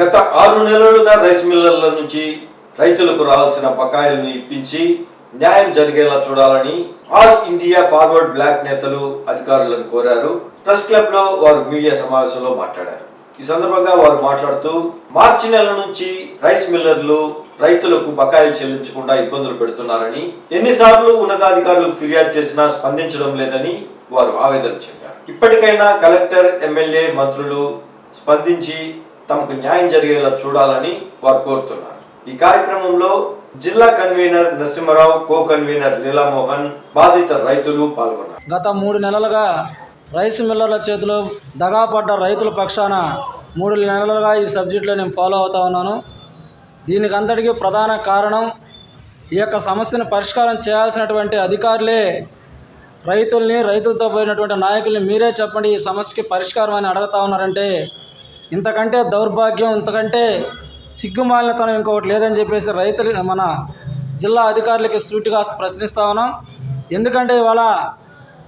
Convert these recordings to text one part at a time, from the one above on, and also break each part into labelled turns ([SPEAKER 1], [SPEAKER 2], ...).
[SPEAKER 1] గత ఆరు నెలలుగా రైస్ మిల్లర్ల నుంచి రైతులకు రావాల్సిన బకాయిలను ఇప్పించి న్యాయం జరిగేలా చూడాలని ఆల్ ఇండియా ఫార్వర్డ్ బ్లాక్ నేతలు అధికారులను కోరారు. ప్రెస్ క్లబ్లో వారు మీడియా సమావేశంలో మాట్లాడారు. ఈ సందర్భంగా వారు మాట్లాడుతూ మార్చి నెల నుంచి రైస్ మిల్లర్లు రైతులకు బకాయిలు చెల్లించకుండా ఇబ్బందులు పెడుతున్నారని ఎన్నిసార్లు ఉన్నతాధికారులకు ఫిర్యాదు చేసినా స్పందించడం లేదని వారు ఆవేదన చెందారు. ఇప్పటికైనా కలెక్టర్ ఎమ్మెల్యే మంత్రులు స్పందించి తమకు న్యాయం జరిగేలా చూడాలని వారు కోరుతున్నారు. ఈ కార్యక్రమంలో జిల్లా convener Narasimharao co convener Leelamohan బాధిత రైతులు పాల్గొన్నారు.
[SPEAKER 2] గత మూడు నెలలుగా రైస్ మిల్లర్ల చేతిలో దగాపడ్డ రైతుల పక్షాన మూడు నెలలుగా ఈ సబ్జెక్టులో నేను ఫాలో అవుతా ఉన్నాను. దీనికి అంతటికీ ప్రధాన కారణం ఈ యొక్క సమస్యను పరిష్కారం చేయాల్సినటువంటి అధికారులే రైతుల్ని రైతులతో పోయినటువంటి నాయకుల్ని మీరే చెప్పండి ఈ సమస్యకి పరిష్కారం అని అడుగుతా ఉన్నారంటే ఇంతకంటే దౌర్భాగ్యం ఇంతకంటే సిగ్గుమాలినతనం ఇంకొకటి లేదని చెప్పేసి రైతులు మన జిల్లా అధికారులకి సూటిగా ప్రశ్నిస్తా ఉన్నాం. ఎందుకంటే ఇవాళ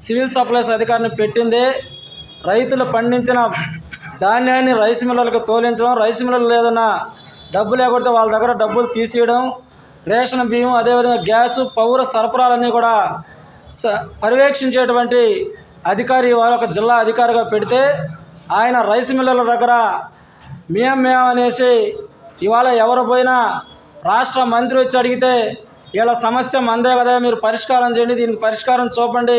[SPEAKER 2] సివిల్ సప్లైస్ అధికారిని పెట్టిందే రైతులు పండించిన ధాన్యాన్ని రైస్ మిల్లర్లకు తోలించడం రైస్ మిల్లర్లు లేదన్నా డబ్బు లేకపోతే వాళ్ళ దగ్గర డబ్బులు తీసేయడం రేషన్ బియ్యం అదేవిధంగా గ్యాసు పౌర సరఫరాలన్నీ కూడా స పర్యవేక్షించేటువంటి అధికారి వారు ఒక జిల్లా అధికారిగా పెడితే ఆయన రైస్ మిల్లర్ల దగ్గర మేం మేం అనేసి ఇవాళ ఎవరు పోయినా రాష్ట్ర మంత్రి వచ్చి అడిగితే వీళ్ళ సమస్య మందే కదా మీరు పరిష్కారం చేయండి దీనికి పరిష్కారం చూపండి.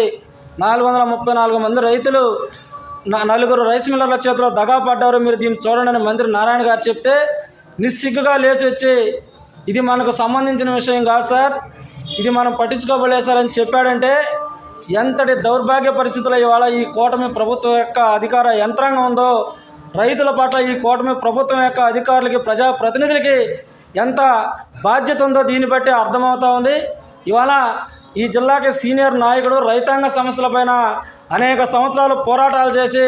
[SPEAKER 2] నాలుగు వందల ముప్పై నాలుగు మంది రైతులు నా- నలుగురు రైస్ మిల్లర్ల చేతిలో దగా పడ్డారు మీరు దీన్ని చూడండి అని మంత్రి నారాయణ గారు చెప్తే నిస్సిగ్గుగా లేచి వచ్చి ఇది మనకు సంబంధించిన విషయం కాదు సార్ ఇది మనం పట్టించుకోబడలేదు సార్ అని చెప్పాడంటే ఎంతటి దౌర్భాగ్య పరిస్థితులు ఇవాళ ఈ కూటమి ప్రభుత్వం యొక్క అధికార యంత్రాంగం ఉందో రైతుల పట్ల ఈ కూటమి ప్రభుత్వం యొక్క అధికారులకి ప్రజా ప్రతినిధులకి ఎంత బాధ్యత ఉందో దీన్ని బట్టి అర్థమవుతా ఉంది. ఇవాళ ఈ జిల్లాకి సీనియర్ నాయకుడు రైతాంగ సమస్యలపైన అనేక సంవత్సరాలు పోరాటాలు చేసి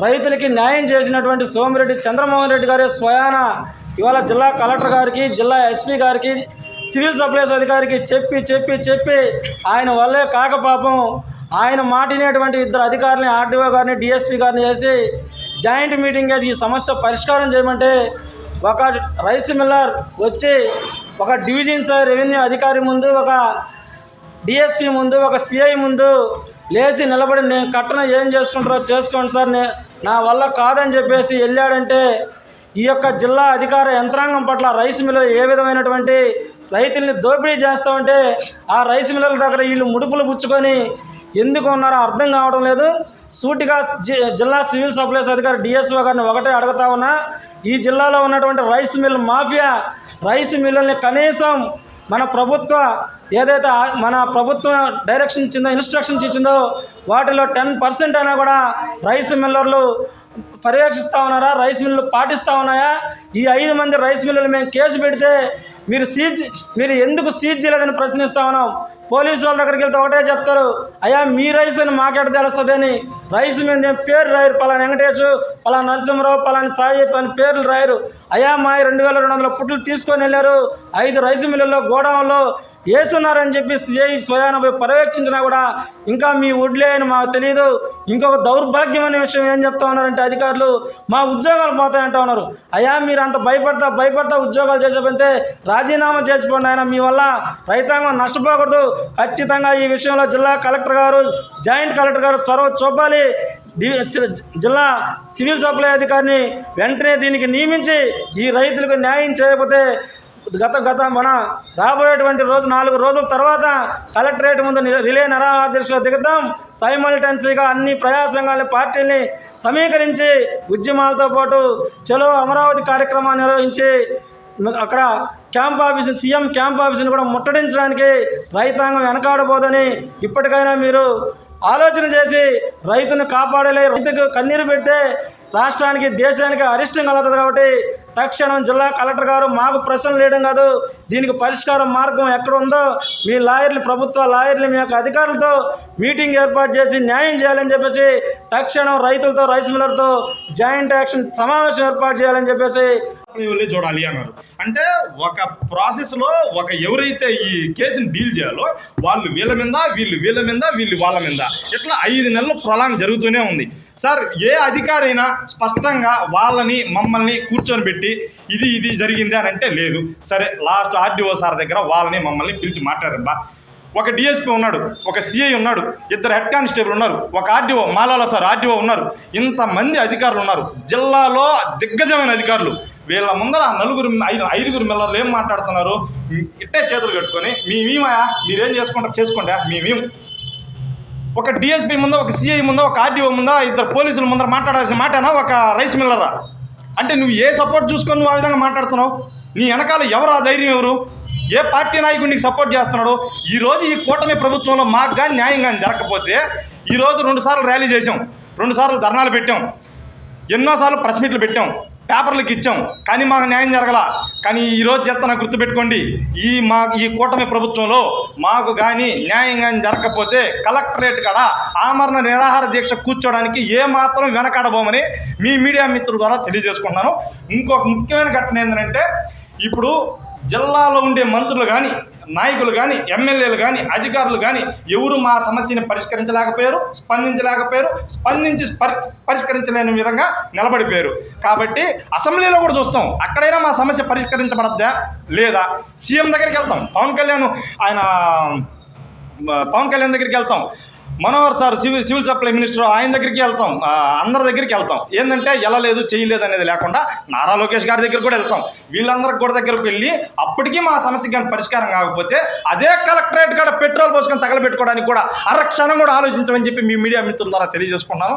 [SPEAKER 2] రైతులకి న్యాయం చేసినటువంటి సోమిరెడ్డి చంద్రమోహన్ రెడ్డి గారి స్వయాన ఇవాళ జిల్లా కలెక్టర్ గారికి జిల్లా ఎస్పీ గారికి సివిల్ సప్లైస్ అధికారికి చెప్పి చెప్పి చెప్పి ఆయన వల్లే కాక పాపం ఆయన మాటినేటువంటి ఇద్దరు అధికారులని ఆర్డీఓ గారిని డిఎస్పీ గారిని చేసి జాయింట్ మీటింగ్ అది ఈ సమస్య పరిష్కారం చేయమంటే ఒక రైస్ మిల్లర్ వచ్చి ఒక డివిజన్ సార్ రెవెన్యూ అధికారి ముందు ఒక డిఎస్పీ ముందు ఒక సిఐ ముందు లేచి నిలబడి నేను కట్టన ఏం చేసుకుంటారో చేసుకోండి సార్ నే నా వల్ల కాదని చెప్పేసి వెళ్ళాడంటే ఈ యొక్క జిల్లా అధికార యంత్రాంగం పట్ల రైస్ మిల్లర్ ఏ విధమైనటువంటి రైతుల్ని దోపిడీ చేస్తామంటే ఆ రైస్ మిల్లర్ల దగ్గర వీళ్ళు ముడుపులు పుచ్చుకొని ఎందుకు ఉన్నారో అర్థం కావడం లేదు. సూటిగా జి- జిల్లా సివిల్ సప్లైస్ అధికారి డిఎస్ఓ గారిని ఒకటే అడుగుతా ఉన్నా ఈ జిల్లాలో ఉన్నటువంటి రైస్ మిల్ మాఫియా రైస్ మిల్లుల్ని కనీసం మన ప్రభుత్వ ఏదైతే మన ప్రభుత్వం డైరెక్షన్ ఇచ్చిందో ఇన్స్ట్రక్షన్స్ ఇచ్చిందో వాటిలో టెన్ పర్సెంట్ అయినా కూడా రైస్ మిల్లర్లు పర్యవేక్షిస్తూ ఉన్నారా రైస్ మిల్లు పాటిస్తూ ఉన్నాయా? ఈ ఐదు మంది రైస్ మిల్లులు మేము కేసు పెడితే మీరు సీజ్ మీరు ఎందుకు సీజ్ చేయలేదని ప్రశ్నిస్తా ఉన్నాం. పోలీసు వాళ్ళ దగ్గరికి వెళ్తే ఒకటే చెప్తారు అయ్యా మీ రైస్ అని మాకెట తెలుస్తుందని? రైస్ మీద పేరు రాయరు? పలానా వెంకటేష్ పలానా నరసింహరావు పలానా సాయి అని పేర్లు రాయరు. అయ్యా మా రెండు వేల రెండు వందల పుట్లు తీసుకొని వెళ్ళారు. ఐదు రైస్ మిల్లుల్లో గోడౌన్లో వేస్తున్నారని చెప్పి సిఐ స్వయాన పర్యవేక్షించినా కూడా ఇంకా మీ వడ్లే అని మాకు తెలియదు ఇంకొక దౌర్భాగ్యమైన విషయం ఏం చెప్తా ఉన్నారంటే అధికారులు మా ఉద్యోగాలు పోతాయంటా ఉన్నారు. అయ్యా మీరు అంత భయపడతా భయపడతా ఉద్యోగాలు చేసేపోతే రాజీనామా చేసిపోండి ఆయన. మీ వల్ల రైతాంగం నష్టపోకూడదు. ఖచ్చితంగా ఈ విషయంలో జిల్లా కలెక్టర్ గారు జాయింట్ కలెక్టర్ గారు చొరవ చూపాలి. జిల్లా సివిల్ సప్లై అధికారిని వెంటనే దీనికి నియమించి ఈ రైతులకు న్యాయం చేయకపోతే గత గత మన రాబోయేటువంటి రోజు నాలుగు రోజుల తర్వాత కలెక్టరేట్ ముందు రిలే నిరాదర్శలో దిగుతాం. సైమల్టెన్సీగా అన్ని ప్రజా పార్టీని సమీకరించి ఉద్యమాలతో పాటు చలో అమరావతి కార్యక్రమాన్ని నిర్వహించి అక్కడ క్యాంప్ ఆఫీస్ సీఎం క్యాంప్ ఆఫీస్ని కూడా ముట్టడించడానికి రైతాంగం వెనకాడబోదని ఇప్పటికైనా మీరు ఆలోచన చేసి రైతును కాపాడలే రైతుకు కన్నీరు పెడితే రాష్ట్రానికి దేశానికి అరిష్టం కలుగుతుంది కాబట్టి తక్షణం జిల్లా కలెక్టర్ గారు మాకు ప్రశ్నలు లేయడం కాదు దీనికి పరిష్కారం మార్గం ఎక్కడ ఉందో మీ లాయర్లు ప్రభుత్వ లాయర్లు మీ యొక్క అధికారులతో మీటింగ్ ఏర్పాటు చేసి న్యాయం చేయాలని చెప్పేసి తక్షణం రైతులతో రైస్ మిల్లర్తో జాయింట్ యాక్షన్ సమావేశం ఏర్పాటు చేయాలని చెప్పేసి
[SPEAKER 3] చూడాలి అన్నారు. అంటే ఒక ప్రాసెస్లో ఒక ఎవరైతే ఈ కేసుని డీల్ చేయాలో వాళ్ళు వీళ్ళ మీద వీళ్ళు వీళ్ళ మీద వీళ్ళు వాళ్ళ మీద. ఇట్లా ఐదు నెలలు ప్రొలాంగ్ జరుగుతూనే ఉంది. సార్ ఏ అధికారైనా స్పష్టంగా వాళ్ళని మమ్మల్ని కూర్చొని పెట్టి ఇది ఇది జరిగింది అని అంటే లేదు. సరే లాస్ట్ ఆర్డీఓ సార్ దగ్గర వాళ్ళని మమ్మల్ని పిలిచి మాట్లాడబ్బా ఒక డిఎస్పీ ఉన్నాడు ఒక సిఐ ఉన్నాడు ఇద్దరు హెడ్ కానిస్టేబుల్ ఉన్నారు ఒక ఆర్డీఓ మాలాల సార్ ఆర్డీఓ ఉన్నారు ఇంతమంది అధికారులు ఉన్నారు జిల్లాలో దిగ్గజమైన అధికారులు. వీళ్ళ ముందర నలుగురు ఐదు ఐదుగురు మిల్లర్లు ఏం మాట్లాడుతున్నారు ఇట్టే చేతులు కట్టుకొని మేమేమయా మీరేం చేసుకుంటారు చేసుకోండి మేమేం ఒక డిఎస్పీ ముందా ఒక సిఐ ముందా ఒక ఆర్డీఓ ముందా ఇద్దరు పోలీసుల ముందర మాట్లాడాల్సిన మాటనా? ఒక రైస్ మిల్లరా? అంటే నువ్వు ఏ సపోర్ట్ చూసుకొని నువ్వు ఆ విధంగా మాట్లాడుతున్నావు? నీ వెనకాల ఎవరు ఆ ధైర్యం ఎవరు? ఏ పార్టీ నాయకుడు నీకు సపోర్ట్ చేస్తున్నాడు? ఈరోజు ఈ కూటమి ప్రభుత్వంలో మాకు కానీ న్యాయం కానీ జరగకపోతే ఈరోజు రెండుసార్లు రెండు సార్లు ర్యాలీ చేసాం రెండు సార్లు ధర్నాలు పెట్టాం. ఎన్నోసార్లు ప్రెస్ మీట్లు పెట్టాం. పేపర్లకు ఇచ్చాం. కానీ మాకు న్యాయం జరగల. కానీ ఈ రోజు చెప్తాను గుర్తుపెట్టుకోండి. ఈ మా ఈ కూటమి ప్రభుత్వంలో మాకు కానీ న్యాయం కానీ జరగకపోతే కలెక్టరేట్ కాడ ఆమరణ నిరాహార దీక్ష కూర్చోడానికి ఏ మాత్రం వెనకాడబోమని మీ మీడియా మిత్రుల ద్వారా తెలియజేసుకుంటున్నాను. ఇంకొక ముఖ్యమైన ఘటన ఏంటంటే ఇప్పుడు జిల్లాలో ఉండే మంత్రులు కానీ నాయకులు కానీ ఎమ్మెల్యేలు కానీ అధికారులు కానీ ఎవరు మా సమస్యని పరిష్కరించలేకపోయారు స్పందించలేకపోయారు స్పందించి పరిష్కరించలేని విధంగా నిలబడిపోయారు. కాబట్టి అసెంబ్లీలో కూడా చూస్తాం అక్కడైనా మా సమస్య పరిష్కరించబడద్దా లేదా? సీఎం దగ్గరికి వెళ్తాం పవన్ కళ్యాణ్ ఆయన పవన్ కళ్యాణ్ దగ్గరికి వెళ్తాం. Manohar sir civil civil supply minister ఆయన దగ్గరికి వెళ్తాం. అందరి దగ్గరికి వెళ్తాం. ఏంటంటే వెళ్ళలేదు చేయలేదు అనేది లేకుండా నారా లోకేష్ గారి దగ్గర కూడా వెళ్తాం. వీళ్ళందరికి కూడా దగ్గరకు వెళ్ళి అప్పటికీ మా సమస్య కానీ పరిష్కారం కాకపోతే అదే కలెక్టరేట్ కాడ పెట్రోల్ పోసుకొని తగలబెట్టుకోవడానికి కూడా అరక్షణం కూడా ఆలోచించమని చెప్పి మీ మీడియా మిత్రుల ద్వారా తెలియజేసుకున్నాను